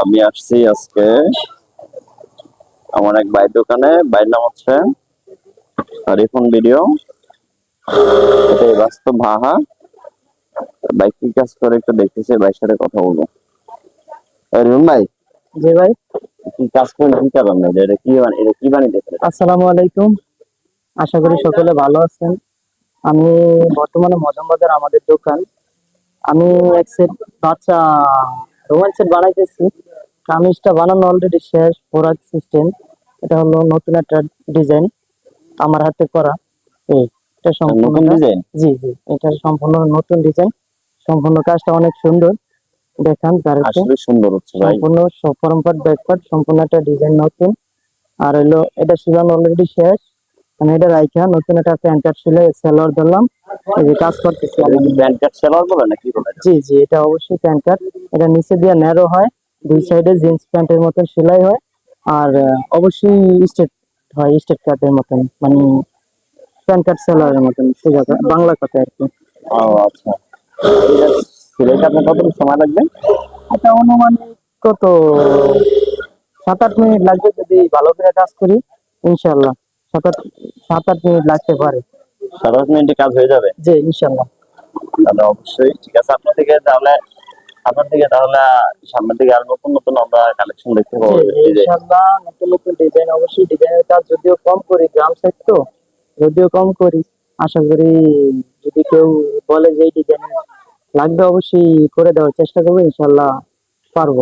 আমি আসছি আজকে আমার এক বাইর দোকানে। বাইর নাম হচ্ছে রিফোন ভিডিও। এটাই বাস্তব ভাহা। বাইক কি কাজ করে একটু দেখতেছি বাইক সাথে কথা বলব। এই ভাই? জি ভাই। কি কাজ করেন কি কারণ এটা কি বানি এটা কি বানিয়ে দেখলেন? আসসালামু আলাইকুম। আশা করি সকলে ভালো আছেন। আমি বর্তমানে মজমবাজার আমাদের দোকান। আমি এক সেট বাচ্চা রোমান সেট বানাইতেছি কামিজটা বানানো অলরেডি শেষ প্রোডাক্ট সিস্টেম এটা হলো নতুন একটা ডিজাইন আমার হাতে করা। এই এটা সম্পূর্ণ ডিজাইন জি জি এটা সম্পূর্ণ নতুন ডিজাইন সম্পূর্ণ কাজটা অনেক সুন্দর। দেখান তারপরে আসলে সুন্দর হচ্ছে ভাই। সম্পূর্ণ ফরম পার্ট ব্যাক পার্ট সম্পূর্ণ একটা ডিজাইন নতুন। আর হলো এটা সিলানো অলরেডি শেষ। আমি এটা রাইখা নতুন একটা প্যান্ট কার্ড সিলে সেলর ধরলাম। এই যে কাজ করতেছি আমি। প্যান্ট কার্ড সেলার বলে নাকি বলে জি জি এটা অবশ্যই প্যান্ট কার্ড। এটা নিচে দিয়ে ন্যারো হয় দুই সাইডে জিন্স প্যান্টের মতন সেলাই হয় আর অবশ্যই স্টেট হয় স্টেট কার্ডের মতন মানে প্যান্ট কার্ড সেলারের মতন সোজা বাংলা কথা আর কি। ও আচ্ছা। সিলাইটা আপনার কতটুকু সময় লাগবে? এটা অনুমানিক কত সাত আট মিনিট লাগবে যদি ভালো করে কাজ করি ইনশাল্লাহ সাত আট সাত আট মিনিট লাগতে পারে। সাত আট মিনিটে কাজ হয়ে যাবে? জি ইনশাল্লাহ তাহলে অবশ্যই। ঠিক আছে আপনার থেকে তাহলে আপনার থেকে তাহলে সামনের দিকে আর নতুন নতুন আমরা কালেকশন দেখতে পাবো ইনশাল্লাহ নতুন নতুন ডিজাইন অবশ্যই ডিজাইনের কাজ যদিও কম করি গ্রাম সাইড তো যদিও কম করি আশা করি যদি কেউ বলে যে এই ডিজাইন লাগবে অবশ্যই করে দেওয়ার চেষ্টা করব ইনশাল্লাহ পারব।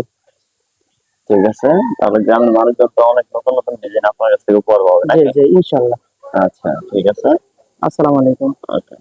ঠিক আছে তাহলে গ্রামের মানুষজন তো অনেক নতুন নতুন ডিজাইন আপনার কাছ থেকে উপহার পাবে জি জি ইনশাল্লাহ আচ্ছা ঠিক আছে। আসসালামু আলাইকুম। ওকে